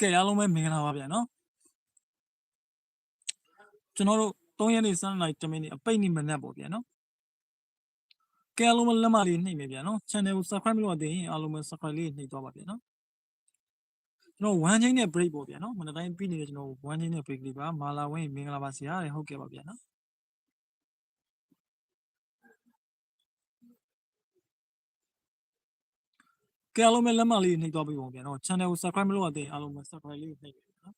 ကဲအားလုံးပဲမင်္ဂလာပါဗျာနော်ကျွန်တော်တို့3ရက်နေ့စနေတမင်းနေ့အပိတ်နေ့မနက်ပေါ့ဗျာနော်ကဲအားလုံးပဲလက်မလေးနှိပ်မယ်ဗျာနော် channel ကို subscribe မလုပ်သေးရင်အားလုံးပဲ subscribe လေးနှိပ်သွားပါဗျာနော်ကျွန်တော်1ချိန်နဲ့ break ပေါ့ဗျာနော်မနက်တိုင်းပြီးနေတယ်ကျွန်တော်1ချိန်နဲ့ break လေးပါမာလာဝင်းမင်္ဂလာပါဆရာတဲ့ဟုတ်ကဲ့ပါဗျာနော် ကဲအားလုံးပဲလက်မလေးနှိပ်သွားပြီပေါ့ဗျာနော် channel ကို subscribe မလုပ်သေးရင်အားလုံးပဲ subscribe လေးနှိပ်မယ်ဗျာနော်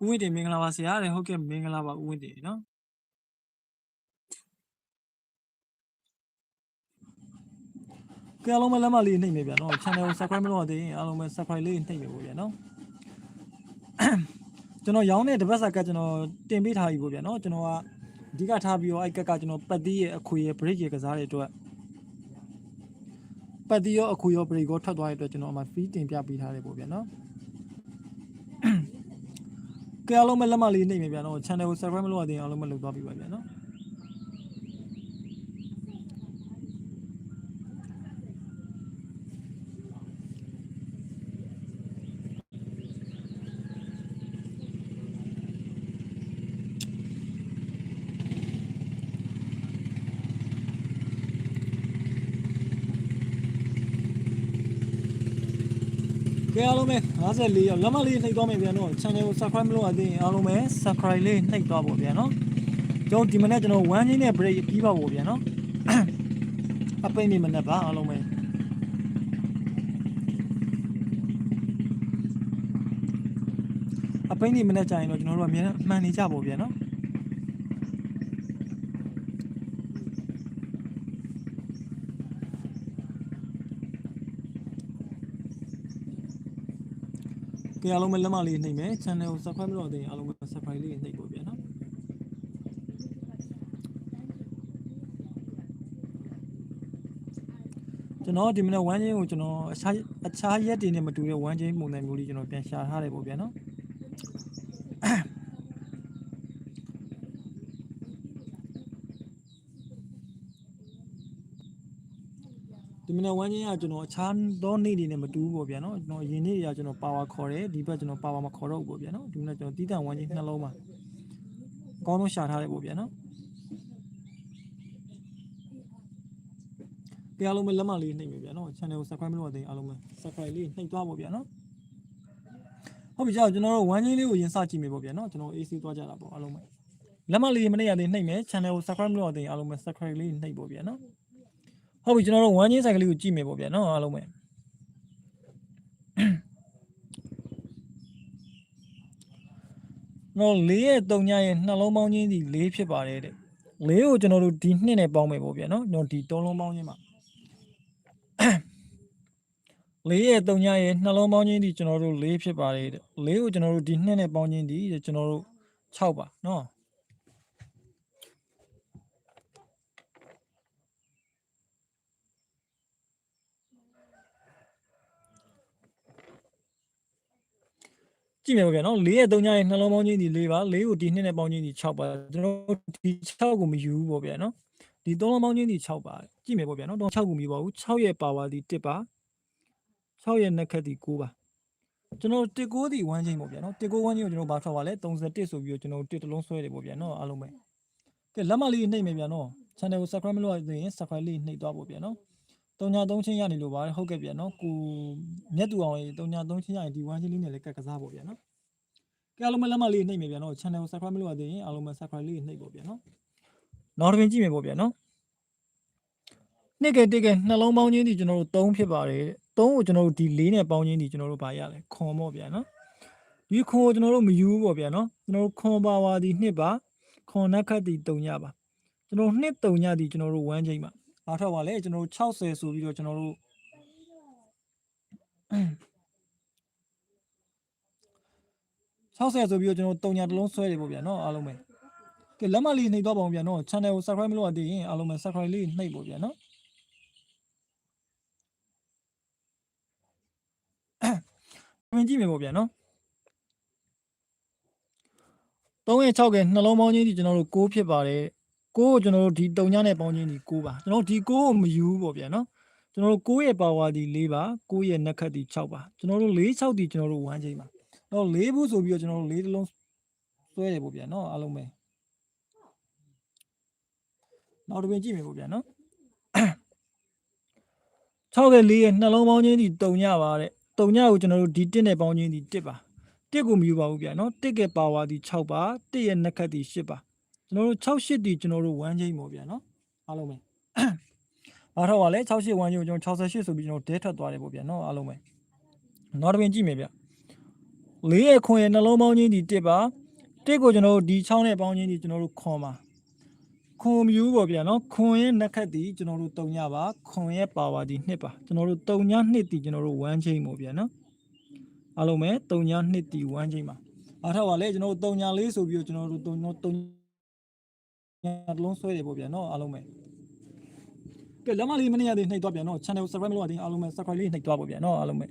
ဦးဝင်းတင်မင်္ဂလာပါဆရာတဲ့ဟုတ်ကဲ့မင်္ဂလာပါဦးဝင်းတင်နော်ကဲအားလုံးပဲလက်မလေးနှိပ်မယ်ဗျာနော် channel ကို subscribe မလုပ်ရသေးရင်အားလုံးပဲ subscribe လေးနှိပ်မယ်ပေါ့ဗျာနော်ကျွန်တော်ရောင်းတဲ့တပတ်စာကကျွန်တော်တင်ပေးထားပြီပေါ့ဗျာနော်ကျွန်တော်က အဓိကထားပြီးတော့အဲ့ကက်ကကျွန်တော်ပတ်သီးရဲ့အခွေရဲ့ break ရဲ့ကစားတဲ့အတွက်ပတ်သီးရောအခွေရော break ရောထွက်သွားတဲ့အတွက်ကျွန်တော်အမှ fee တင်ပြပေးထားတယ်ပေါ့ဗျာနော်ကဲအားလုံးပဲလက်မလေးနှိပ်မယ်ဗျာနော် channel ကို subscribe မလုပ်ရသေးရင်အားလုံးပဲလုပ်သွားပြီပါဗျာနော် ကဲအားလုံးပဲ54ရောက်လက်မလေးနှိပ်သွားမယ်ဗျာနော် channel ကို subscribe မလုပ်ရသေးရင်အားလုံးပဲ subscribe လေးနှိပ်သွားပါဗျာနော်ကျွန်တော်ဒီမနေ့ကျွန်တော်1ချင်းနဲ့ break ပြီးပါဖို့ဗျာနော်အပိတ်နေမနေ့ပါအားလုံးပဲအပိတ်နေမနေ့ကြာရင်တော့ကျွန်တော်တို့ကအများအမှန်နေကြပါဗျာနော် ကဲအားလုံးပဲလက်မလေးနှိပ်မယ် channel ကို subscribe မလုပ်ရသေးရင်အားလုံးပဲ subscribe လေးနှိပ်ပါဗျာနော်ကျွန်တော်ဒီမနေ့1ချင်းကိုကျွန်တော်အခြားအခြားရက်တွေနဲ့မတူတဲ့1ချင်းပုံစံမျိုးလေးကျွန်တော်ပြန်ရှာထားတယ်ပေါ့ဗျာနော် ဒီ မနေ့ဝမ်းချင်းကကျွန်တော်အခြားသောနေ့တွေနဲ့မတူဘူးပေါ့ဗျာနော်ကျွန်တော်ယင်းနေ့တွေကကျွန်တော်ပါဝါခေါ်တယ်ဒီဘက်ကျွန်တော်ပါဝါမခေါ်တော့ဘူးပေါ့ဗျာနော်ဒီမနေ့ကျွန်တော်တီးတန့်ဝမ်းချင်းနှလုံးမှာအကောင်းဆုံးရှာထားတယ်ပေါ့ဗျာနော်ကြအားလုံးပဲလက်မလေးနှိပ်ပြီဗျာနော် channel ကို subscribe မလုပ်ရသေးရင်အားလုံးပဲ subscribe လေးနှိပ်သွားပေါ့ဗျာနော်ဟုတ်ပြီကြောက်ကျွန်တော်တို့ဝမ်းချင်းလေးကိုရင်စကြည့်မယ်ပေါ့ဗျာနော်ကျွန်တော် AC သွားကြတာပေါ့အားလုံးပဲလက်မလေးမနေ့ရသေးနှိပ်မယ် channel ကို subscribe မလုပ်ရသေးရင်အားလုံးပဲ subscribe လေးနှိပ်ပေါ့ဗျာနော် ဟုတ်ပြီကျွန်တော်တို့ဝမ်းချင်းဆိုင်ကလေးကိုကြည့်မယ်ပေါ့ဗျာနော်အားလုံးပဲနော်လေးရဲ့တုံညရဲ့နှလုံးပေါင်းချင်းဒီလေးဖြစ်ပါတယ်တဲ့လေးကိုကျွန်တော်တို့ဒီနှစ်နဲ့ပေါင်းမယ်ပေါ့ဗျာနော်ကျွန်တော်ဒီသုံးလုံးပေါင်းချင်းမှာလေးရဲ့တုံညရဲ့နှလုံးပေါင်းချင်းဒီကျွန်တော်တို့လေးဖြစ်ပါတယ်တဲ့လေးကိုကျွန်တော်တို့ဒီနှစ်နဲ့ပေါင်းချင်းဒီတဲ့ကျွန်တော်တို့6ပါနော် ကြည့်မယ်ဗျာနော်၄ရဲ့3ညရဲ့နှလုံးပေါင်းချင်းဒီ၄ပါ၄ကိုဒီ2နဲ့ပေါင်းချင်းဒီ6ပါကျွန်တော်တို့ဒီ6ကိုမယူဘူးပေါ့ဗျာနော်ဒီ3လုံးပေါင်းချင်းဒီ6ပါကြည့်မယ်ပေါ့ဗျာနော်တော့6ကိုမယူပါဘူး6ရဲ့ပါဝါဒီ1ပါ6ရဲ့နက်ခတ်ဒီ9ပါကျွန်တော်1 9ဒီ1ချင်းပေါ့ဗျာနော်1 9 1ချင်းကိုကျွန်တော်ဘာထွက်ပါလဲ31ဆိုပြီးတော့ကျွန်တော်1တလုံးဆွဲတယ်ပေါ့ဗျာနော်အားလုံးပဲကဲလက်မလေးနှိပ်မယ်ဗျာနော် channel ကို subscribe မလုပ်ရသေးရင် subscribe လေးနှိပ်သွားပေါ့ဗျာနော် တုံညာ3ချင်းရနေလို့ပါဟုတ်ကဲ့ဗျာနော်ကိုမြတ်သူအောင်ရေတုံညာ3ချင်းရရင်ဒီ1ချင်းလေးနဲ့လည်းကတ်ကစားပေါ့ဗျာနော်ကဲအားလုံးပဲလက်မလေးနှိပ်မယ်ဗျာနော် channel ကို subscribe မလုပ်ရသေးရင်အားလုံးပဲ subscribe လေးနှိပ်ပေါ့ဗျာနော်နောက်တစ်ပင်ကြည့်မယ်ပေါ့ဗျာနော်နှစ်ကဲတစ်ကဲနှလုံးပေါင်းချင်းဒီကျွန်တော်တို့3ဖြစ်ပါတယ်3ကိုကျွန်တော်တို့ဒီ4နဲ့ပေါင်းချင်းဒီကျွန်တော်တို့ဗာရလဲခွန်ပေါ့ဗျာနော်ဒီခွန်ကိုကျွန်တော်တို့မယူဘူးပေါ့ဗျာနော်ကျွန်တော်တို့ခွန်ပါဝါဒီနှစ်ပါခွန်နက်ခတ်ဒီ3ညပါကျွန်တော်နှစ်3ညဒီကျွန်တော်တို့1ချိန်ပါ အားထောက်ပါလဲကျွန်တော်တို့60ဆိုပြီးတော့ကျွန်တော်တို့60ဆိုပြီးတော့ကျွန်တော်တုံညာတစ်လုံးဆွဲတယ်ပေါ့ဗျာနော်အားလုံးပဲကဲလက်မလေးနှိပ်တော့ပါအောင်ဗျာနော် channel ကို subscribe မလုပ်ရသေးရင်အားလုံးပဲ subscribe လေးနှိပ်ပေါ့ဗျာနော်ဝင်ကြည့်မယ်ပေါ့ဗျာနော်3ရဲ့6ကနှလုံးပေါင်းချင်းဒီကျွန်တော်တို့6ဖြစ်ပါတယ် 6ကိုကျွန်တော်တို့ဒီတုံညာနဲ့ပေါင်းချင်းဒီ6ပါကျွန်တော်တို့ဒီ6ကိုမယူဘူးပေါ့ဗျာနော်ကျွန်တော်တို့9ရဲ့ power ဒီ4ပါ9ရဲ့နက်ခတ်ဒီ6ပါကျွန်တော်တို့4 6ဒီကျွန်တော်တို့1ချိန်ပါတော့4ဘူးဆိုပြီးတော့ကျွန်တော်တို့4တလုံးဆွဲတယ်ပေါ့ဗျာနော်အားလုံးပဲနောက်တစ်ပင်ကြည့်မယ်ပေါ့ဗျာနော်6ရဲ့4ရဲ့နှလုံးပေါင်းချင်းဒီတုံညပါတဲ့တုံညကိုကျွန်တော်တို့ဒီ1နဲ့ပေါင်းချင်းဒီ1ပါ1ကိုမယူပါဘူးဗျာနော်1ရဲ့ power ဒီ6ပါ1ရဲ့နက်ခတ်ဒီ8ပါ ကျွန်တော်တို့6 8ဒီကျွန်တော်တို့1ချိန်ပေါ့ဗျာနော်အားလုံးပဲအားတော့ကလည်း68ဝန်းကျင်ကိုကျွန်တော်68ဆိုပြီးကျွန်တော်ဒဲထွက်သွားတယ်ပေါ့ဗျာနော်အားလုံးပဲနောက်တစ်ပင်ကြည့်မယ်ဗျ၄ရဲ့ခွန်ရဲ့နှလုံးပေါင်းချင်းဒီတစ်ပါတစ်ကိုကျွန်တော်တို့ဒီ6နဲ့ပေါင်းချင်းဒီကျွန်တော်တို့ခွန်ပါခွန်မြူးပေါ့ဗျာနော်ခွန်ရဲ့နက်ခတ်ဒီကျွန်တော်တို့3ညပါခွန်ရဲ့ပါဝါဒီ2ပါကျွန်တော်တို့3ည2ဒီကျွန်တော်တို့1ချင်းပေါ့ဗျာနော်အားလုံးပဲ3ည2ဒီ1ချင်းပါအားတော့ကလည်းကျွန်တော်တို့3ည4ဆိုပြီးတော့ကျွန်တော်တို့3 3 ညလုံးဆွဲတယ်ပေါ့ဗျာနော်အားလုံးပဲကဲလက်မလေးမနေရသေးနှိပ်သွားပြန်တော့ channel subscribe မလုပ်ရသေးအားလုံးပဲ subscribe လေးနှိပ်သွားပါဗျာနော်အားလုံးပဲ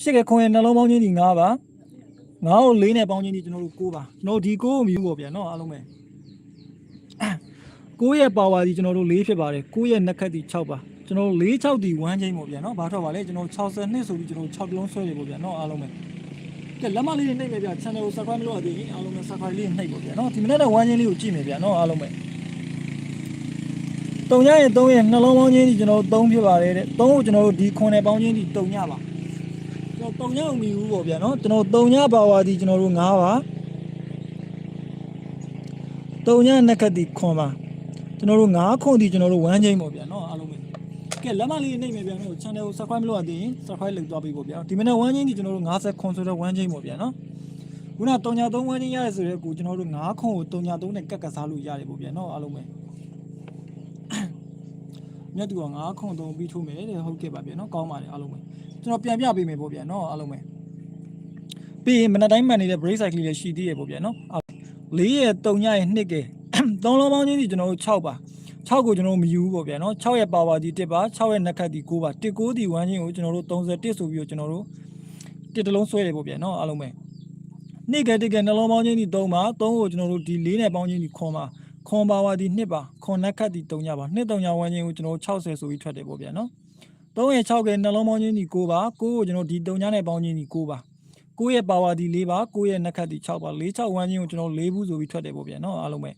ရှစ်ကခွန်ရဲ့နှလုံးပေါင်းချင်းဒီ9ပါ9ကို4နဲ့ပေါင်းချင်းဒီကျွန်တော်တို့9ပါကျွန်တော်ဒီ9ကိုမြူပေါ့ဗျာနော်အားလုံးပဲ9ရဲ့ power ဒီကျွန်တော်တို့4ဖြစ်ပါတယ်9ရဲ့နက်ခတ်ဒီ6ပါကျွန်တော်တို့4 6ဒီ1ချင်းပေါ့ဗျာနော်ဘာတော့ပါလဲကျွန်တော်62ဆိုပြီးကျွန်တော်6တလုံးဆွဲရပေါ့ဗျာနော်အားလုံးပဲ ကဲလက်မလေးနှိပ်မယ်ဗျာ channel ကို subscribe မလုပ်ရသေးရင်အားလုံးပဲ subscribe လေးနှိပ်ပေါ့ဗျာနော်ဒီမနေ့က1ချင်းလေးကိုကြည့်မယ်ဗျာနော်အားလုံးပဲတုံညရဲ့3ရဲ့နှလုံးပေါင်းချင်းဒီကျွန်တော်တို့3ဖြစ်ပါတယ်တဲ့3ကိုကျွန်တော်တို့ဒီခွန်နဲ့ပေါင်းချင်းဒီတုံညပါကျွန်တော်တုံညအောင်မီဘူးပေါ့ဗျာနော်ကျွန်တော်တုံညပါဝါဒီကျွန်တော်တို့9ပါတုံညနက်ခတ်ဒီခွန်ပါကျွန်တော်တို့9ခွန်ဒီကျွန်တော်တို့1ချင်းပေါ့ဗျာနော်အားလုံးပဲ ကဲလက်မလေးနှိပ်မယ်ဗျာနော် channel ကို subscribe မလုပ်ရသေးရင် subscribe လုပ်သွားပေးပေါ့ဗျာဒီမနေ့1ချင်းဒီကျွန်တော်တို့50ခွန်ဆိုတော့1ချင်းပေါ့ဗျာနော်ခုနတုံည3 1ချင်းရတယ်ဆိုတော့ကိုကျွန်တော်တို့9ခွန်ကိုတုံည3နဲ့ကတ်ကစားလို့ရတယ်ပေါ့ဗျာနော်အားလုံးပဲမြတ်သူကငါးခွန်သုံးပြီးထိုးမယ်တဲ့ဟုတ်ကဲ့ပါဗျာနော်ကောင်းပါတယ်အားလုံးပဲကျွန်တော်ပြန်ပြပေးမယ်ပေါ့ဗျာနော်အားလုံးပဲပြီးရင်မနက်တိုင်းမှန်နေတဲ့ break cycle လေးရှိသေးရပေါ့ဗျာနော်၄ရဲ့3ညရဲ့2ကဲသုံးလုံးပေါင်းချင်းဒီကျွန်တော်တို့6ပါ 6ကိုကျွန်တော်တို့မယူဘူးပေါ့ဗျာနော်6ရဲ့ power ဒီ1ပါ6ရဲ့နက်ခတ်ဒီ9ပါ1 9ဒီ1ချင်းကိုကျွန်တော်တို့31ဆိုပြီးတော့ကျွန်တော်တို့တစ်တလုံးဆွဲရပေါ့ဗျာနော်အားလုံးပဲနေ့ကတည်းကနှလုံးပေါင်းချင်းဒီ3ပါ3ကိုကျွန်တော်တို့ဒီ4နဲ့ပေါင်းချင်းဒီခွန်ပါခွန်ပါဝါဒီ2ပါခွန်နက်ခတ်ဒီ3ညပါ2 3ညဝန်းချင်းကိုကျွန်တော်60ဆိုပြီးထွက်တယ်ပေါ့ဗျာနော်3ရဲ့6ကနှလုံးပေါင်းချင်းဒီ9ပါ9ကိုကျွန်တော်ဒီ3ညနဲ့ပေါင်းချင်းဒီ9ပါ9ရဲ့ပါဝါဒီ4ပါ9ရဲ့နက်ခတ်ဒီ6ပါ4 6ဝန်းချင်းကိုကျွန်တော်4ဘူးဆိုပြီးထွက်တယ်ပေါ့ဗျာနော်အားလုံးပဲ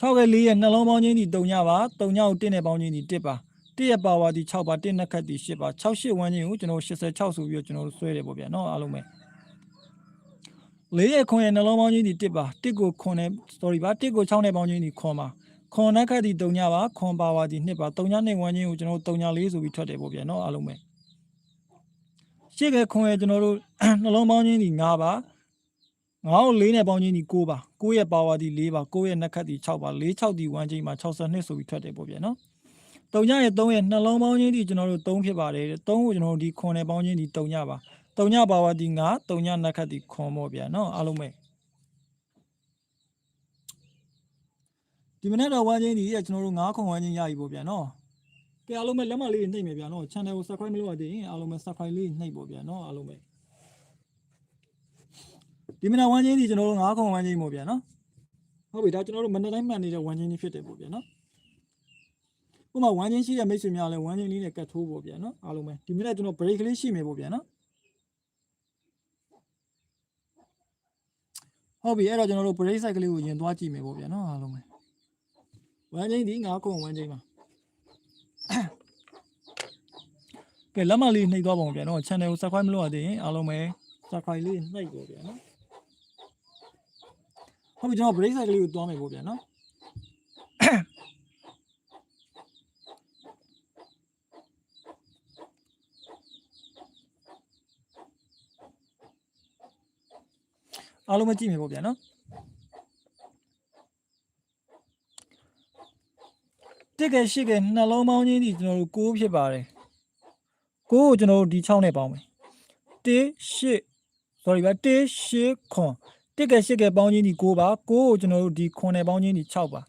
6က4ရဲ့နှလုံးပေါင်းချင်းဒီ3ညပါ3ညကို1နဲ့ပေါင်းချင်းဒီ1ပါ1ရဲ့ပါဝါဒီ6ပါ1နက်ခတ်ဒီ8ပါ6 8ဝန်းချင်းကိုကျွန်တော်86ဆိုပြီးတော့ကျွန်တော်ဆွဲတယ်ပေါ့ဗျာနော်အားလုံးပဲလေးရဲ့ခွန်ရဲ့နှလုံးပေါင်းချင်းဒီ1ပါ1ကိုခွန်နဲ့ sorry ပါ1ကို6နဲ့ပေါင်းချင်းဒီခွန်ပါခွန်နက်ခတ်ဒီ3ညပါခွန်ပါဝါဒီ2ပါ3ညနဲ့ဝန်းချင်းကိုကျွန်တော်3ည4ဆိုပြီးထွက်တယ်ပေါ့ဗျာနော်အားလုံးပဲရှေ့ကခွန်ရဲ့ကျွန်တော်တို့နှလုံးပေါင်းချင်းဒီ9ပါ 9ကို4နဲ့ပေါင်းချင်းဒီ9ပါ9ရဲ့ပါဝါဒီ4ပါ9ရဲ့နက်ခတ်ဒီ6ပါ4 6ဒီ1ချင်းမှာ62ဆိုပြီးထွက်တယ်ပေါ့ဗျာနော်3ညရဲ့3ရဲ့နှလုံးပေါင်းချင်းဒီကျွန်တော်တို့3ဖြစ်ပါတယ်တဲ့3ကိုကျွန်တော်တို့ဒီခွန်နဲ့ပေါင်းချင်းဒီ3ညပါ3ညပါဝါဒီ9 3ညနက်ခတ်ဒီခွန်ပေါ့ဗျာနော်အားလုံးပဲဒီမနေ့တော့ဝမ်းချင်းဒီကျွန်တော်တို့9ခွန်ဝမ်းချင်းရပြီပေါ့ဗျာနော်ကဲအားလုံးပဲလက်မလေးနှိပ်မယ်ဗျာနော် channel ကို subscribe မလုပ်ရသေးရင်အားလုံးပဲ subscribe လေးနှိပ်ပေါ့ဗျာနော်အားလုံးပဲ ဒီမနေ့ဝမ်းချင်းဒီကျွန်တော်တို့9ခွန်ဝမ်းချင်းပေါ့ဗျာနော်ဟုတ်ပြီဒါကျွန်တော်တို့မနေ့တိုင်းမှန်နေတဲ့ဝမ်းချင်းကြီးဖြစ်တယ်ပေါ့ဗျာနော်ဥပမာဝမ်းချင်းရှိတဲ့မိတ်ဆွေများလည်းဝမ်းချင်းလေးနဲ့ကတ်ထိုးပေါ့ဗျာနော်အားလုံးပဲဒီမနေ့ကျွန်တော် break လေးရှိမယ်ပေါ့ဗျာနော်ဟုတ်ပြီအဲ့တော့ကျွန်တော်တို့ break site ကလေးကိုရင်သွားကြည့်မယ်ပေါ့ဗျာနော်အားလုံးပဲဝမ်းချင်းဒီ9ခုဝမ်းချင်းပါကဲလက်မလေးနှိပ်သွားပါဦးဗျာနော် channel ကို subscribe မလုပ်ရသေးရင်အားလုံးပဲ subscribe လေးနှိပ်ပေါ့ဗျာနော် ဟုတ်ပြီကျွန်တော် break site ကလေးကိုသွားမယ်ပေါ့ဗျာနော်အားလုံးပဲကြည့်မယ်ပေါ့ဗျာနော်တစ်ကဲရှိကဲနှလုံးပေါင်းချင်းဒီကျွန်တော်တို့6ဖြစ်ပါတယ်6ကိုကျွန်တော်တို့ဒီ6နဲ့ပေါင်းမယ်1 8 sorry ပါ1 8ခွန် တစ်ကဲရှိကဲပေါင်းချင်းဒီ6ပါ6ကိုကျွန်တော်တို့ဒီခွန်နဲ့ပေါင်းချင်းဒီ6ပါ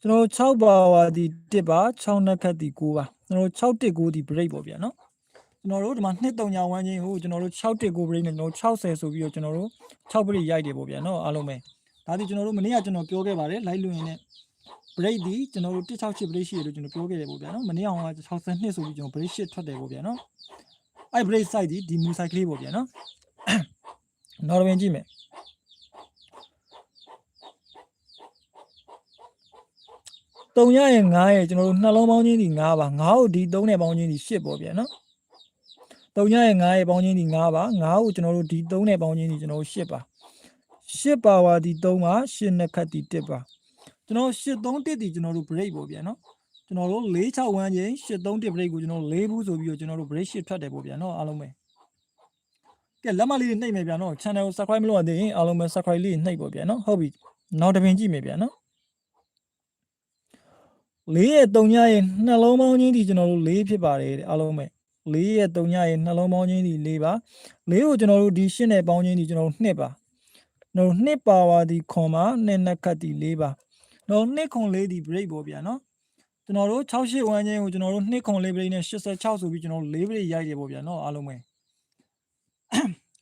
ကျွန်တော်တို့6ပါဝါဒီ1ပါ6နှက်ခတ်ဒီ6ပါကျွန်တော်တို့6 1 9ဒီ break ပေါ့ဗျာနော်ကျွန်တော်တို့ဒီမှာ2 3ညဝန်းချင်းဟိုကျွန်တော်တို့6 1 9 break နဲ့ကျွန်တော်တို့60ဆိုပြီးတော့ကျွန်တော်တို့6 break ရိုက်တယ်ပေါ့ဗျာနော်အားလုံးပဲဒါဒီကျွန်တော်တို့မနေ့ကကျွန်တော်ပြောခဲ့ပါတယ် live လွှင့်ရင်းနဲ့ break ဒီကျွန်တော်တို့168 break ရှိတယ်လို့ကျွန်တော်ပြောခဲ့တယ်ပေါ့ဗျာနော်မနေ့အောင်က62ဆိုပြီးကျွန်တော် break 8ထွက်တယ်ပေါ့ဗျာနော်အဲ့ break site ဒီဒီ move site ကလေးပေါ့ဗျာနော်နောက်တစ်ပင်ကြည့်မယ် 3ရရဲ့9ရဲ့ကျွန်တော်တို့နှလုံးပေါင်းချင်းဒီ9ပါ9ကိုဒီ3နဲ့ပေါင်းချင်းဒီ10ပေါ့ဗျာနော်3ရရဲ့9ရဲ့ပေါင်းချင်းဒီ9ပါ9ကိုကျွန်တော်တို့ဒီ3နဲ့ပေါင်းချင်းဒီကျွန်တော်တို့10ပါ10ပါဝါဒီ3ပါ10နှစ်ခတ်ဒီ1ပါကျွန်တော်831ဒီကျွန်တော်တို့ break ပေါ့ဗျာနော်ကျွန်တော်တို့46ဝန်းချင်း831 break ကိုကျွန်တော်4ဘူးဆိုပြီးတော့ကျွန်တော်တို့ break 8ထွက်တယ်ပေါ့ဗျာနော်အားလုံးပဲကဲလက်မလေးတွေနှိပ်မယ်ဗျာနော် channel ကို subscribe မလုပ်ရသေးရင်အားလုံးပဲ subscribe လေးနှိပ်ပေါ့ဗျာနော်ဟုတ်ပြီနောက်တစ်ပင်ကြည့်မယ်ဗျာနော် လေးရဲ့3ညရဲ့နှလုံးပေါင်းချင်းဒီကျွန်တော်တို့4ဖြစ်ပါတယ်တဲ့အားလုံးပဲလေးရဲ့3ညရဲ့နှလုံးပေါင်းချင်းဒီ4ပါလေးကိုကျွန်တော်တို့ဒီ8နဲ့ပေါင်းချင်းဒီကျွန်တော်တို့2ပါကျွန်တော်တို့2ပါဝါဒီခွန်ပါ2နှစ်ခတ်ဒီ4ပါတော့2ခွန်4ဒီ break ပေါ့ဗျာနော်ကျွန်တော်တို့68ဝန်းချင်းကိုကျွန်တော်တို့2ခွန်4 break နဲ့86ဆိုပြီးကျွန်တော်တို့4 break ရိုက်တယ်ပေါ့ဗျာနော်အားလုံးပဲ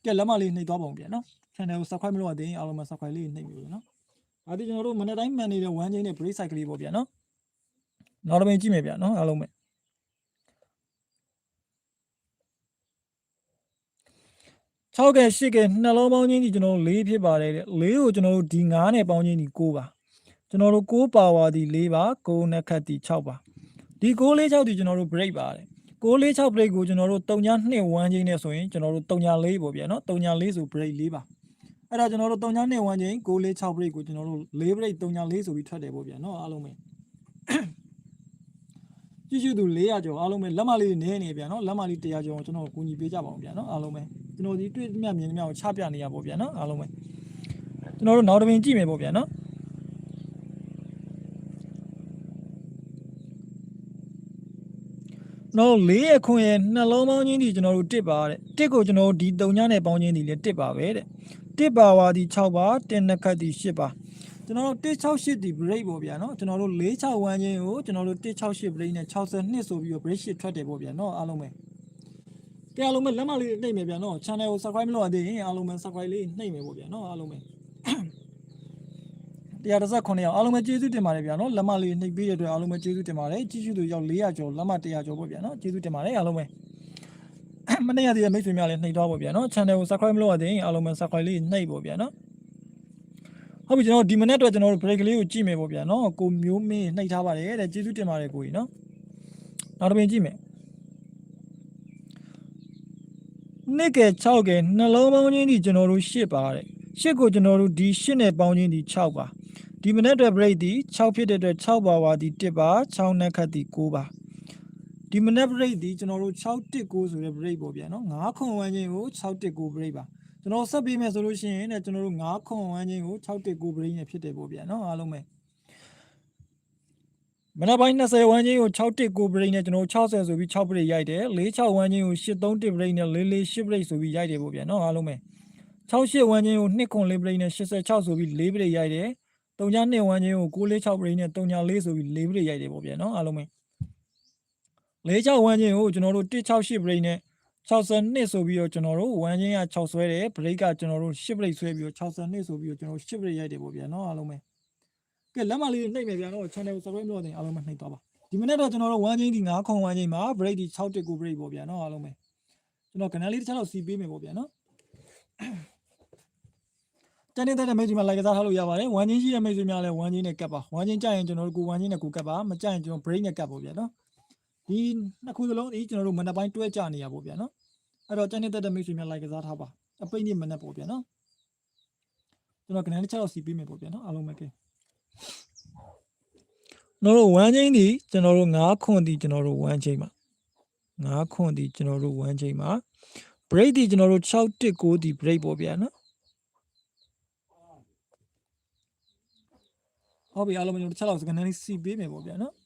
ကဲလက်မလေးနှိပ်သွားပါဦးဗျာနော် channel ကို subscribe မလုပ်ရသေးရင်အားလုံးပဲ subscribe လေးနှိပ်ပြီဗျာနော်ဒါဒီကျွန်တော်တို့မနေ့တိုင်းမှန်နေတဲ့ဝန်းချင်းနဲ့ break cycle လေးပေါ့ဗျာနော် နောက်တစ်ပင်ကြည့်မယ်ဗျာနော်အားလုံးပဲ6ကဲ8ကဲနှလုံးပေါင်းချင်းဒီကျွန်တော်တို့4ဖြစ်ပါတယ်တဲ့4ကိုကျွန်တော်တို့ဒီ9နဲ့ပေါင်းချင်းဒီ9ပါကျွန်တော်တို့6ပါဝါဒီ4ပါ9နဲ့ခတ်ဒီ6ပါဒီ6 4 6ဒီကျွန်တော်တို့ break ပါတယ်6 4 6 break ကိုကျွန်တော်တို့3ည2ဝန်းချင်းနဲ့ဆိုရင်ကျွန်တော်တို့3ည4ပေါ့ဗျာနော်3ည4ဆို break 4ပါအဲ့တော့ကျွန်တော်တို့3ည2ဝန်းချင်း6 4 6 break ကိုကျွန်တော်တို့4 break 3ည4ဆိုပြီးထွက်တယ်ပေါ့ဗျာနော်အားလုံးပဲ ကြည့်ရှုသူ400ကျော်အားလုံးပဲလက်မလေးနေနေဗျာနော်လက်မလေး100ကျော်ကျွန်တော်ကိုကူညီပေးကြပါအောင်ဗျာနော်အားလုံးပဲကျွန်တော်ဒီတွေ့မြတ်မြင်မြတ်ကိုချပြနေရပေါ့ဗျာနော်အားလုံးပဲကျွန်တော်တို့နောက်တစ်ပင်ကြည့်မယ်ပေါ့ဗျာနော်နော် လေးရခွင်ရဲ့နှလုံးပေါင်းချင်းဒီကျွန်တော်တို့တစ်ပါတဲ့တစ်ကိုကျွန်တော်တို့ဒီတုံညနဲ့ပေါင်းချင်းဒီလေတစ်ပါပဲတဲ့တစ်ပါဝါဒီ6ပါတင်နှစ်ခတ်ဒီ8ပါကျွန်တော်တို့168ဒီ break ပေါ့ဗျာနော်ကျွန်တော်တို့46ဝန်းချင်းကိုကျွန်တော်တို့168 break နဲ့62ဆိုပြီးတော့ break 8ထွက်တယ်ပေါ့ဗျာနော်အားလုံးပဲကဲအားလုံးပဲလက်မလေးနှိပ်မယ်ဗျာနော် channel ကို subscribe မလုပ်ရသေးရင်အားလုံးပဲ subscribe လေးနှိပ်မယ်ပေါ့ဗျာနော်အားလုံးပဲ 139ရောက်အားလုံးပဲကျေးဇူးတင်ပါတယ်ဗျာနော်လက်မလေးနှိပ်ပေးတဲ့အတွက်အားလုံးပဲကျေးဇူးတင်ပါတယ်ကြည့်ရှုသူရောက်400ကျော်လက်မ100ကျော်ပေါ့ဗျာနော်ကျေးဇူးတင်ပါတယ်အားလုံးပဲမနေ့ကတည်းကမိတ်ဆွေများလည်းနှိပ်တော့ပေါ့ဗျာနော် channel ကို subscribe မလုပ်ရသေးရင်အားလုံးပဲ subscribe လေးနှိပ်ပေါ့ဗျာနော်ဟုတ်ပြီကျွန်တော်ဒီမနေ့အတွက်ကျွန်တော်တို့ break လေးကိုကြည့်မယ်ပေါ့ဗျာနော်ကိုမျိုးမင်းနှိပ်ထားပါတယ်တဲ့ကျေးဇူးတင်ပါတယ်ကိုကြီးနော်နောက်တစ်ပင်ကြည့်မယ်နှစ်ကဲ6ကဲနှလုံးပေါင်းချင်းဒီကျွန်တော်တို့8ပါတဲ့8ကိုကျွန်တော်တို့ဒီ8နဲ့ပေါင်းချင်းဒီ6ပါ ဒီမနေ့အတွက် break ဒီ6ဖြစ်တဲ့အတွက်6ပါပါဒီ1ပါ6နဲ့ခတ်ဒီ9ပါဒီမနေ့ break ဒီကျွန်တော်တို့6 1 9ဆိုတဲ့ break ပေါ့ဗျာနော်9ခွန်ဝန်းချင်းကို6 1 9 break ပါကျွန်တော်ဆက်ပေးမယ်ဆိုလို့ရှိရင်လည်းကျွန်တော်တို့9ခွန်ဝန်းချင်းကို6 1 9 break နဲ့ဖြစ်တယ်ပေါ့ဗျာနော်အားလုံးပဲမနက်ပိုင်း20ဝန်းချင်းကို6 1 9 break နဲ့ကျွန်တော်60ဆိုပြီး6 break ရိုက်တယ်46ဝန်းချင်းကို83 1 break နဲ့44 8 break ဆိုပြီးရိုက်တယ်ပေါ့ဗျာနော်အားလုံးပဲ68ဝန်းချင်းကို2ခွန်4 break နဲ့86ဆိုပြီး4 break ရိုက်တယ် တုံညာ2ဝန်းချင်းကို646 break နဲ့တုံညာ4ဆိုပြီး4 break ရိုက်တယ်ပေါ့ဗျာနော်အားလုံးပဲ46ဝန်းချင်းကိုကျွန်တော်တို့168 break နဲ့62ဆိုပြီးတော့ကျွန်တော်တို့ဝန်းချင်းက6ဆွဲတယ် break ကကျွန်တော်တို့10 break ဆွဲပြီးတော့62ဆိုပြီးတော့ကျွန်တော်10 break ရိုက်တယ်ပေါ့ဗျာနော်အားလုံးပဲကဲလက်မလေးနှိပ်မယ်ဗျာနော် channel ကို subscribe လုပ်တဲ့အားလုံးပဲနှိပ်သွားပါဒီမနေ့တော့ကျွန်တော်တို့ဝန်းချင်းဒီ9ခွန်ဝန်းချင်းမှာ break ဒီ6တက်ကို break ပေါ့ဗျာနော်အားလုံးပဲကျွန်တော် canal လေးတစ်ခြားတော့စီပေးမယ်ပေါ့ဗျာနော် တနေ့တဲ့မိတ်ဆွေများ like စားထားလို့ရပါတယ်ဝမ်းချင်းရှိတဲ့မိတ်ဆွေများလည်းဝမ်းချင်းနဲ့ကပ်ပါဝမ်းချင်းကြရင်ကျွန်တော်တို့ကိုဝမ်းချင်းနဲ့ကိုကပ်ပါမကြရင်ကျွန်တော် brain နဲ့ကပ်ပေါ့ဗျာနော်ဒီနှစ်ခုစလုံးဒီကျွန်တော်တို့မနက်ပိုင်းတွဲကြနေရပေါ့ဗျာနော်အဲ့တော့တနေ့တဲ့မိတ်ဆွေများ like စားထားပါအပိတ်နေ့မနက်ပေါ့ဗျာနော်ကျွန်တော် canal တစ်ခြားတော့စီပေးမယ်ပေါ့ဗျာနော်အားလုံးပဲကဲကျွန်တော်တို့ဝမ်းချင်းဒီကျွန်တော်တို့9ခွန်ဒီကျွန်တော်တို့ဝမ်းချင်းမှာ9ခွန်ဒီကျွန်တော်တို့ဝမ်းချင်းမှာ break ဒီကျွန်တော်တို့6 1 9ဒီ break ပေါ့ဗျာနော် ဟုတ်ပြီအားလုံးကျွန်တော်တစ်ချက်လောက်စကန်နဲ့စီပေးမယ်ပေါ့ဗျာနော်။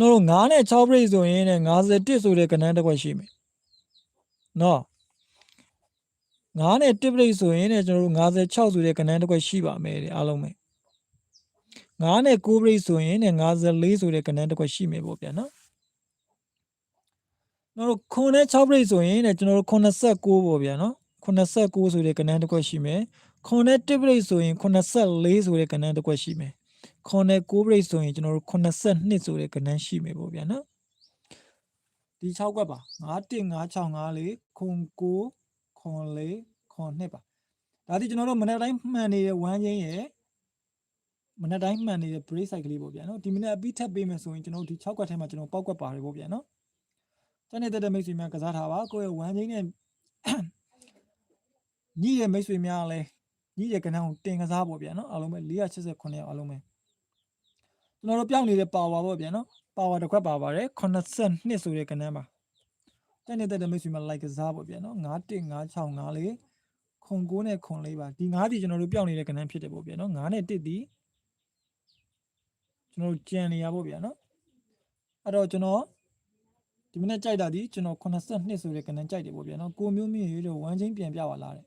တို့9နဲ့6 break ဆိုရင်လည်း51ဆိုတဲ့ကဏ္ဍတစ်ခွက်ရှိမယ်။နော်9နဲ့1 break ဆိုရင်လည်းကျွန်တော်တို့56ဆိုတဲ့ကဏ္ဍတစ်ခွက်ရှိပါမယ်တဲ့အားလုံးပဲ။9နဲ့9 break ဆိုရင်လည်း54ဆိုတဲ့ကဏ္ဍတစ်ခွက်ရှိမယ်ပေါ့ဗျာနော်။တို့9နဲ့6 break ဆိုရင်လည်းကျွန်တော်တို့89ပေါ့ဗျာနော်။89ဆိုတဲ့ကဏ္ဍတစ်ခွက်ရှိမယ်။ ခွန်နဲ့တစ်ပရိတ်ဆိုရင်84ဆိုတဲ့ကဏ္ဍတစ်ခွက်ရှိမယ်ခွန်နဲ့6 break ဆိုရင်ကျွန်တော်တို့82ဆိုတဲ့ကဏ္ဍရှိမယ်ပေါ့ဗျာနော်ဒီ6ကွက်ပါ915654ခွန်9ခွန်4ခွန်2ပါဒါဒီကျွန်တော်တို့မနေ့တိုင်းမှန်နေတဲ့1ချင်းရဲ့မနေ့တိုင်းမှန်နေတဲ့ break side ကလေးပေါ့ဗျာနော်ဒီမနေ့အပြီးထပ်ပေးမယ်ဆိုရင်ကျွန်တော်တို့ဒီ6ကွက်ထဲမှာကျွန်တော်ပောက်ကွက်ပါတယ်ပေါ့ဗျာနော်တနေ့တက်တဲ့မိတ်ဆွေများကစားထားပါကိုယ့်ရဲ့1ချင်းနဲ့ညီရဲ့မိတ်ဆွေများလည်း ညီရဲ့ကဏ္ဍကိုတင်ကစားပေါ့ဗျာနော်အားလုံးပဲ489ရောက်အားလုံးပဲကျွန်တော်တို့ပြောင်းနေတဲ့ power ပေါ့ဗျာနော် power တစ်ခွက်ပါပါတယ်82ဆိုတဲ့ကဏ္ဍမှာတနေ့တက်တဲ့မိတ်ဆွေများ like ကစားပေါ့ဗျာနော်915654ခွန်9နဲ့ခွန်4ပါဒီ9ဒီကျွန်တော်တို့ပြောင်းနေတဲ့ကဏ္ဍဖြစ်တယ်ပေါ့ဗျာနော်9နဲ့1ဒီကျွန်တော်တို့ကြံနေရပေါ့ဗျာနော်အဲ့တော့ကျွန်တော်ဒီမနေ့ကြိုက်တာဒီကျွန်တော်82ဆိုတဲ့ကဏ္ဍကြိုက်တယ်ပေါ့ဗျာနော်ကိုမျိုးမြင့်ရေတို့1ချင်းပြန်ပြပါလားတဲ့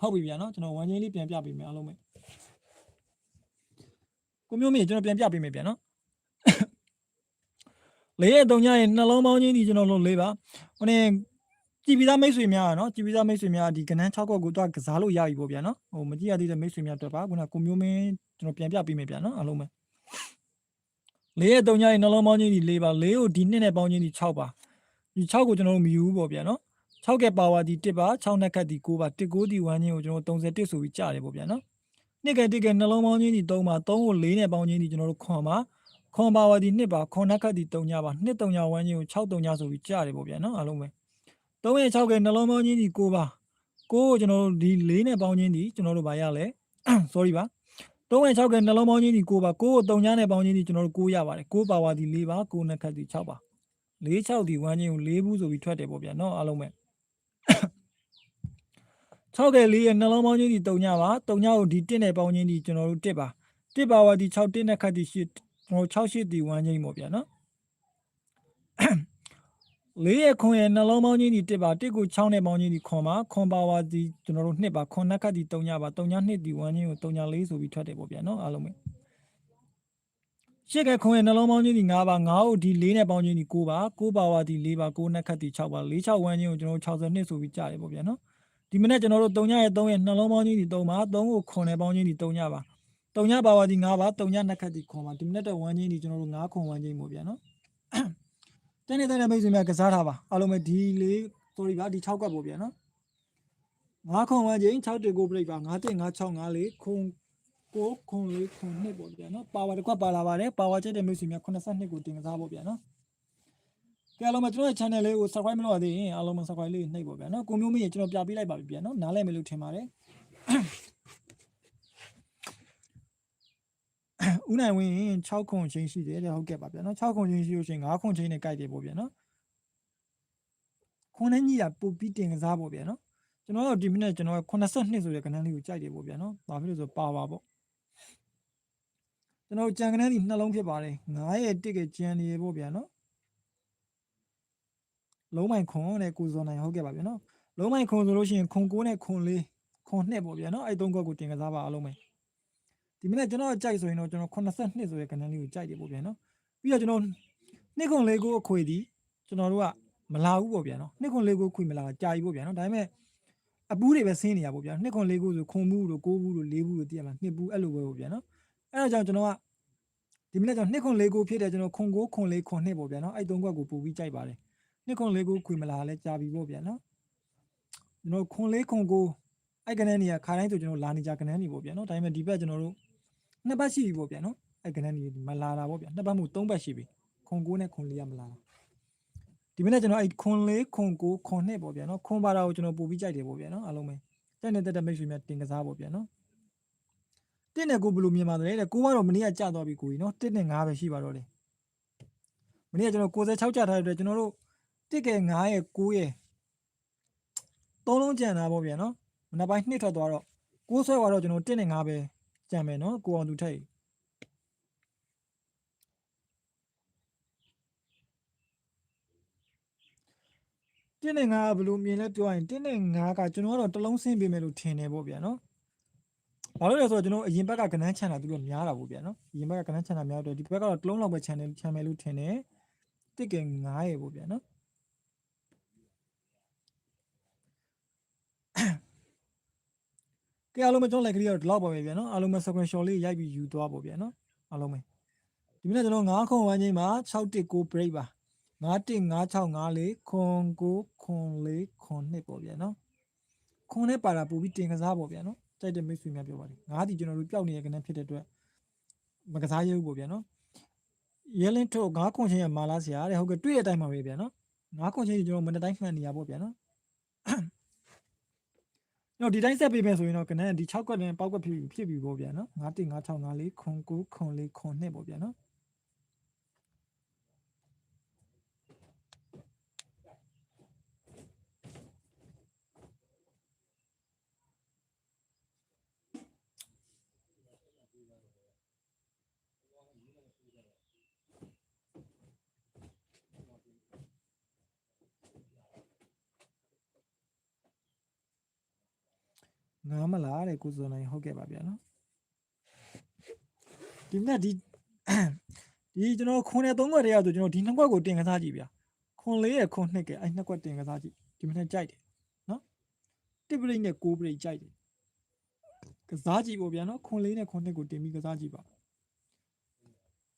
ဟုတ်ပြီဗျာနော်ကျွန်တော်ဝမ်းချင်းလေးပြန်ပြပေးမယ်အားလုံးပဲကိုမျိုးမင်းကျွန်တော်ပြန်ပြပေးမယ်ဗျာနော်လေးရဲ့တုံညရဲ့နှလုံးပေါင်းချင်းဒီကျွန်တော်လုံးလေးပါဟိုနေကြည်ပြီးသားမိတ်ဆွေများနော်ကြည်ပြီးသားမိတ်ဆွေများဒီကဏ္ဍ6ခုကိုတော့ကစားလို့ရပြီပေါ့ဗျာနော်ဟိုမကြည့်ရသေးတဲ့မိတ်ဆွေများတော့ပါခုနကိုမျိုးမင်းကျွန်တော်ပြန်ပြပေးမယ်ဗျာနော်အားလုံးပဲလေးရဲ့တုံညရဲ့နှလုံးပေါင်းချင်းဒီ၄ပါလေးကိုဒီနှစ်နဲ့ပေါင်းချင်းဒီ6ပါဒီ6ကိုကျွန်တော်တို့မယူဘူးပေါ့ဗျာနော် 6ကက်ပါဝါဒီ1ပါ6နက်ခတ်ဒီ9ပါ19ဒီ1ချင်းကိုကျွန်တော်31ဆိုပြီးကြတယ်ပေါ့ဗျာနော်2ကက်1ကက်နှလုံးပေါင်းချင်းဒီ3ပါ3ကို4နဲ့ပေါင်းချင်းဒီကျွန်တော်တို့ခွန်ပါခွန်ပါဝါဒီ1ပါခွန်နက်ခတ်ဒီ3ညပါ2 3ည1ချင်းကို6 3ညဆိုပြီးကြတယ်ပေါ့ဗျာနော်အားလုံးပဲ3ရဲ့6ကက်နှလုံးပေါင်းချင်းဒီ9ပါ9ကိုကျွန်တော်တို့ဒီ4နဲ့ပေါင်းချင်းဒီကျွန်တော်တို့ဗာရလဲ sorry ပါ3ဝင်6ကနှလုံးပေါင်းချင်းဒီ9ပါ9ကို3ညနဲ့ပေါင်းချင်းဒီကျွန်တော်တို့9ရပါတယ်9ပါဝါဒီ4ပါ9နက်ခတ်ဒီ6ပါ4 6ဒီ1ချင်းကို4ဘူးဆိုပြီးထွက်တယ်ပေါ့ဗျာနော်အားလုံးပဲ 6ကလေးရဲ့နှလုံးပေါင်းချင်းဒီ3ညပါ3ညကိုဒီ1နဲ့ပေါင်းချင်းဒီကျွန်တော်တို့1ပါ1ပါဝါဒီ6 1နဲ့ခတ်ဒီ8ကျွန်တော်6 8ဒီ1ချင်းပေါ့ဗျာနော်လေးရဲ့ခွန်ရဲ့နှလုံးပေါင်းချင်းဒီ1ပါ1ကို6နဲ့ပေါင်းချင်းဒီခွန်ပါခွန်ပါဝါဒီကျွန်တော်တို့2ပါခွန်နဲ့ခတ်ဒီ3ညပါ3ည2ဒီ1ချင်းကို3ည4ဆိုပြီးထွက်တယ်ပေါ့ဗျာနော်အားလုံးပဲ ရှစ်ကခွန်ရဲ့နှလုံးပေါင်းချင်းဒီ9ပါ9ဟုတ်ဒီ4နဲ့ပေါင်းချင်းဒီ9ပါ9ပါဝါဒီ4ပါ9နက်ခတ်ဒီ6ပါ4 6ဝန်းချင်းကိုကျွန်တော်60နှစ်ဆိုပြီးကြားတယ်ပေါ့ဗျာနော်ဒီမနေ့ကျွန်တော်တို့3ညရဲ့3ရဲ့နှလုံးပေါင်းချင်းဒီ3ပါ3ကိုခွန်နဲ့ပေါင်းချင်းဒီ3ညပါ3ညပါဝါဒီ9ပါ3ညနက်ခတ်ဒီခွန်ပါဒီမနေ့တော့ဝန်းချင်းဒီကျွန်တော်တို့9ခွန်ဝန်းချင်းပေါ့ဗျာနော်တင်းနေတဲ့မိတ်ဆွေများကစားထားပါအားလုံးပဲဒီ4 sorry ပါဒီ6ကပ်ပေါ့ဗျာနော်9ခွန်ဝန်းချင်း6တေကိုပြလိုက်ပါ9 1 9 6 9 4ခွန် 6ခွန်4ခွန်2ပေါ့ဗျာနော်ပါဝါတစ်ခွက်ပါလာပါတယ်ပါဝါချက်တဲ့မိတ်ဆွေများ82ကိုတင်ကစားပေါ့ဗျာနော်ကဲအားလုံးပဲကျွန်တော်ရဲ့ channel လေးကို subscribe မလုပ်ရသေးရင်အားလုံးပဲ subscribe လေးနှိပ်ပေါ့ဗျာနော်ကိုမျိုးမင်းရေကျွန်တော်ပြပေးလိုက်ပါပြီဗျာနော်နားလည်မယ်လို့ထင်ပါတယ်ဦးနိုင်ဝင်း6ခွန်ချင်းရှိတယ်တဲ့ဟုတ်ကဲ့ပါဗျာနော်6ခွန်ချင်းရှိလို့ရှိရင်9ခွန်ချင်းနဲ့ကြိုက်တယ်ပေါ့ဗျာနော်ခွန်နဲ့ညီတာပို့ပြီးတင်ကစားပေါ့ဗျာနော်ကျွန်တော်တို့ဒီမိနစ်ကျွန်တော်82ဆိုတဲ့ကဏ္ဍလေးကိုကြိုက်တယ်ပေါ့ဗျာနော်ဘာဖြစ်လို့ဆိုပါပါပေါ့ ကျွန်တော်ကြံကဏ္ဍဒီနှလုံးဖြစ်ပါတယ်9ရဲ့တစ်ကကြံနေပေါ့ဗျာနော်လုံးမိုင်ခွန်နဲ့ကိုစောနိုင်ဟုတ်ကဲ့ပါဗျာနော်လုံးမိုင်ခွန်ဆိုလို့ရှိရင်ခွန်9နဲ့ခွန်4ခွန်2ပေါ့ဗျာနော်အဲ့သုံးခွက်ကိုတင်ကစားပါအားလုံးပဲဒီမနေ့ကျွန်တော်ကြိုက်ဆိုရင်တော့ကျွန်တော်82ဆိုတဲ့ကဏ္ဍလေးကိုကြိုက်တယ်ပေါ့ဗျာနော်ပြီးတော့ကျွန်တော်နှစ်ခွန်လေးကိုအခွေဒီကျွန်တော်တို့ကမလာဘူးပေါ့ဗျာနော်နှစ်ခွန်လေးကိုခွေမလာကြာပြီပေါ့ဗျာနော်ဒါပေမဲ့အပူးတွေပဲဆင်းနေရပေါ့ဗျာနှစ်ခွန်လေးကိုဆိုခွန်ဘူးတို့ကိုးဘူးတို့လေးဘူးတို့တည်ရမှာနှစ်ဘူးအဲ့လိုပဲပေါ့ဗျာနော် အဲ့ဒါကြောင့်ကျွန်တော်ကဒီမနေ့ကျွန်တော်နှစ်ခွန်လေးကိုဖြစ်တယ်ကျွန်တော်ခွန်ကိုခွန်လေးခွန်နှစ်ပေါ့ဗျာနော်အဲ့သုံးခွက်ကိုပို့ပြီးကြိုက်ပါတယ်နှစ်ခွန်လေးကိုခွေမလာလဲကြာပြီပေါ့ဗျာနော်ကျွန်တော်ခွန်လေးခွန်ကိုအဲ့ကနေနေရခါတိုင်းဆိုကျွန်တော်လာနေကြကနေနေပေါ့ဗျာနော်ဒါပေမဲ့ဒီဘက်ကျွန်တော်တို့နှစ်ပတ်ရှိပြီပေါ့ဗျာနော်အဲ့ကနေနေမလာတာပေါ့ဗျာနှစ်ပတ်မှုသုံးပတ်ရှိပြီခွန်ကိုနဲ့ခွန်လေးကမလာတာဒီမနေ့ကျွန်တော်အဲ့ခွန်လေးခွန်ကိုခွန်နှစ်ပေါ့ဗျာနော်ခွန်ပါတာကိုကျွန်တော်ပို့ပြီးကြိုက်တယ်ပေါ့ဗျာနော်အားလုံးပဲတက်နေတဲ့တက်မိတ်ဆွေများတင်ကစားပေါ့ဗျာနော် တစ်နဲ့ကိုဘယ်လိုမြင်ပါသလဲတဲ့ကိုကတော့မနေ့ကကြာသွားပြီကိုကြီးနော်တစ်နဲ့5ပဲရှိပါတော့တယ်မနေ့ကကျွန်တော်66ကြာထားတဲ့အတွက်ကျွန်တော်တို့တစ်ကဲ9ရဲ့9ရဲ့သုံးလုံးကြံတာပေါ့ဗျာနော်မနေ့ပိုင်းနှစ်ထွက်သွားတော့ကိုးဆွဲသွားတော့ကျွန်တော်တစ်နဲ့5ပဲကြံမယ်နော်ကိုအောင်သူထိတ်တင်းနဲ့ငါဘယ်လိုမြင်လဲပြောရရင်တင်းနဲ့ငါကကျွန်တော်ကတော့တလုံးဆင်းပေးမယ်လို့ထင်တယ်ပေါ့ဗျာနော်။ ဘာလို့လဲဆိုတော့ကျွန်တော်အရင်ဘက်ကကနန်းချန်တာသူတို့များတာပေါ့ဗျာနော်။အရင်ဘက်ကကနန်းချန်တာများတော့ဒီဘက်ကတော့တလုံးလောက်ပဲချန်တယ်ချန်မယ်လို့ထင်တယ်။တစ်ကယ်9ရေပေါ့ဗျာနော်ကဲအားလုံးပဲကျွန်တော်လိုက်ကလေးကတော့ဒီလောက်ပါပဲဗျာနော်အားလုံးပဲ sequence shot လေးရိုက်ပြီးယူသွားပါဗျာနော်အားလုံးပဲဒီနေ့ကျွန်တော်9ခွန်ဝန်းချင်းမှာ619 break ပါ915654ခွန်9ခွန်4ခွန်2ပေါ့ဗျာနော်ခွန်နဲ့ပါတာပို့ပြီးတင်ကစားပေါ့ဗျာနော် တိုက်တဲ့မိတ်ဆွေများပြောပါလိငါးဒီကျွန်တော်တို့ပျောက်နေတဲ့ကနေဖြစ်တဲ့အတွက်မကစားရဘူးပေါ့ဗျာနော်ရဲလင်းထုတ်9ခွန်ချင်းရမာလာဆရာတဲ့ဟုတ်ကဲ့တွေ့တဲ့အတိုင်းပါပဲဗျာနော်9ခွန်ချင်းကျွန်တော်မနေ့တိုင်းမှန်နေရပေါ့ဗျာနော်နော်ဒီတိုင်းဆက်ပေးမယ်ဆိုရင်တော့ကနန်းဒီ6ကွက်နဲ့ပေါက်ကွက်ဖြစ်ပြီဖြစ်ပြီပေါ့ဗျာနော်9 1 5 6 5 4ခွန်9ခွန်4ခွန်2ပေါ့ဗျာနော် ငားမလားတဲ့ကိုစုံနိုင်ဟုတ်ကဲ့ပါဗျာနော်ဒီမြတ်ဒီဒီကျွန်တော်ခွန်နဲ့3ကွက်တည်းရဆိုကျွန်တော်ဒီနှစ်ကွက်ကိုတင်ကစားကြည့်ဗျာခွန်4ရယ်ခွန်2ကဲအဲ့နှစ်ကွက်တင်ကစားကြည့်ဒီမြတ်ကြိုက်တယ်နော်တစ်ပရိတ်နဲ့6ပရိတ်ကြိုက်တယ်ကစားကြည့်ပေါ့ဗျာနော်ခွန်4နဲ့ခွန်2ကိုတင်ပြီးကစားကြည့်ပါ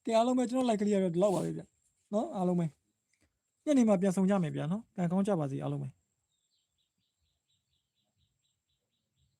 ကဲအားလုံးပဲကျွန်တော် like ကလေးရတော့ဒီလောက်ပါပဲဗျာနော်အားလုံးပဲညနေမှာပြန်ဆောင်ကြမယ်ဗျာနော်ကံကောင်းကြပါစေအားလုံးပဲ